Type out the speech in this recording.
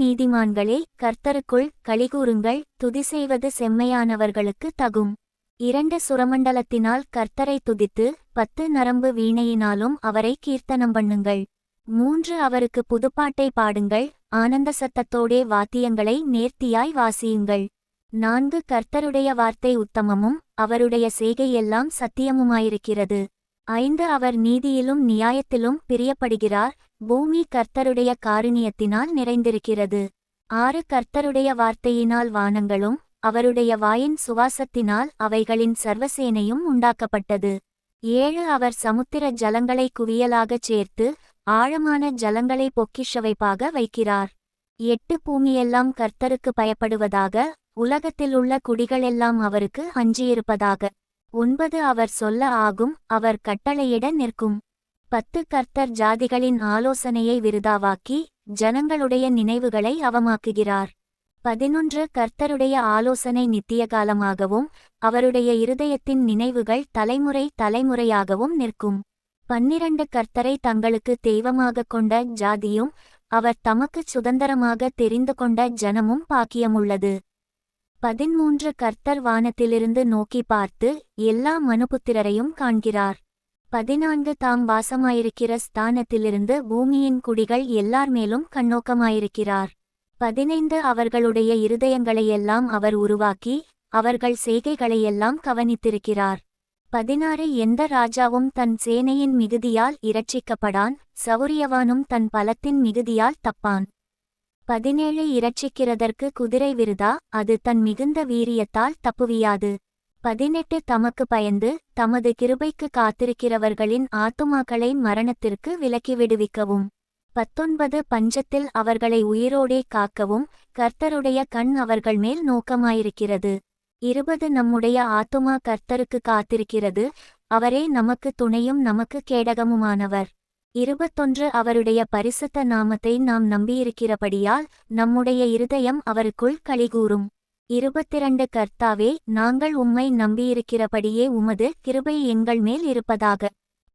நீதிமான்களே கர்த்தருக்குள் களிகூறுங்கள் துதி செய்வது செம்மையானவர்களுக்கு தகும். இரண்டு சுரமண்டலத்தினால் கர்த்தரை துதித்து பத்து நரம்பு வீணையினாலும் அவரை கீர்த்தனம் பண்ணுங்கள். மூன்று அவருக்கு புதுப்பாட்டை பாடுங்கள் ஆனந்த சத்தத்தோடே வாத்தியங்களை நேர்த்தியாய் வாசியுங்கள். நான்கு கர்த்தருடைய வார்த்தை உத்தமமும் அவருடைய செய்கையெல்லாம் சத்தியமுமாயிருக்கிறது. ஐந்து அவர் நீதியிலும் நியாயத்திலும் பிரியப்படுகிறார். பூமி கர்த்தருடைய காருணியத்தினால் நிறைந்திருக்கிறது. ஆறு கர்த்தருடைய வார்த்தையினால் வானங்களும் அவருடைய வாயின் சுவாசத்தினால் அவைகளின் சர்வசேனையும் உண்டாக்கப்பட்டது. ஏழு அவர் சமுத்திர ஜலங்களை குவியலாகச் சேர்த்து ஆழமான ஜலங்களை பொக்கிஷவைப்பாக வைக்கிறார். எட்டு பூமியெல்லாம் கர்த்தருக்கு பயப்படுவதாக உலகத்திலுள்ள குடிகளெல்லாம் அவருக்கு அஞ்சியிருப்பதாக. ஒன்பது அவர் சொல்ல ஆகும் அவர் கட்டளையிட நிற்கும். பத்து கர்த்தர் ஜாதிகளின் ஆலோசனையை விருதாவாக்கி ஜனங்களுடைய நினைவுகளை அவமாக்குகிறார். பதினொன்று கர்த்தருடைய ஆலோசனை நித்திய காலமாகவும் அவருடைய இருதயத்தின் நினைவுகள் தலைமுறை தலைமுறையாகவும் நிற்கும். பன்னிரண்டு கர்த்தரை தங்களுக்கு தெய்வமாகக் கொண்ட ஜாதியும் அவர் தமக்குச் சுதந்திரமாக தெரிந்து கொண்ட ஜனமும் பாக்கியமுள்ளது. பதிமூன்று கர்த்தர் வானத்திலிருந்து நோக்கி பார்த்து எல்லா மனுபுத்திரரையும் காண்கிறார். பதினான்கு தாம் வாசமாயிருக்கிற ஸ்தானத்திலிருந்து பூமியின் குடிகள் எல்லார் மேலும் கண்ணோக்கமாயிருக்கிறார். பதினைந்து அவர்களுடைய இருதயங்களையெல்லாம் அவர் உருவாக்கி அவர்கள் செய்கைகளையெல்லாம் கவனித்திருக்கிறார். பதினாறு எந்த ராஜாவும் தன் சேனையின் மிகுதியால் இரட்சிக்கப்படான் சௌரியவானும் தன் பலத்தின் மிகுதியால் தப்பான். பதினேழு இரட்சிக்கிறதற்கு குதிரை விருதா? அது தன் மிகுந்த வீரியத்தால் தப்புவியாது. பதினெட்டு தமக்கு பயந்து தமது கிருபைக்கு காத்திருக்கிறவர்களின் ஆத்துமாக்களை மரணத்திற்கு விலக்கி விடுவிக்கவும். பத்தொன்பது பஞ்சத்தில் அவர்களை உயிரோடே காக்கவும் கர்த்தருடைய கண் அவர்கள் மேல் நோக்கமாயிருக்கிறது. இருபது நம்முடைய ஆத்துமா கர்த்தருக்கு காத்திருக்கிறது அவரே நமக்கு துணையும் நமக்கு கேடகமுமானவர். இருபத்தொன்று அவருடைய பரிசுத்த நாமத்தை நாம் நம்பியிருக்கிறபடியால் நம்முடைய இருதயம் அவருக்குள் களிகூறும் இருபத்திரண்டு கர்த்தாவே நாங்கள் உம்மை நம்பியிருக்கிறபடியே உமது கிருபை எங்கள் மேல் இருப்பதாக.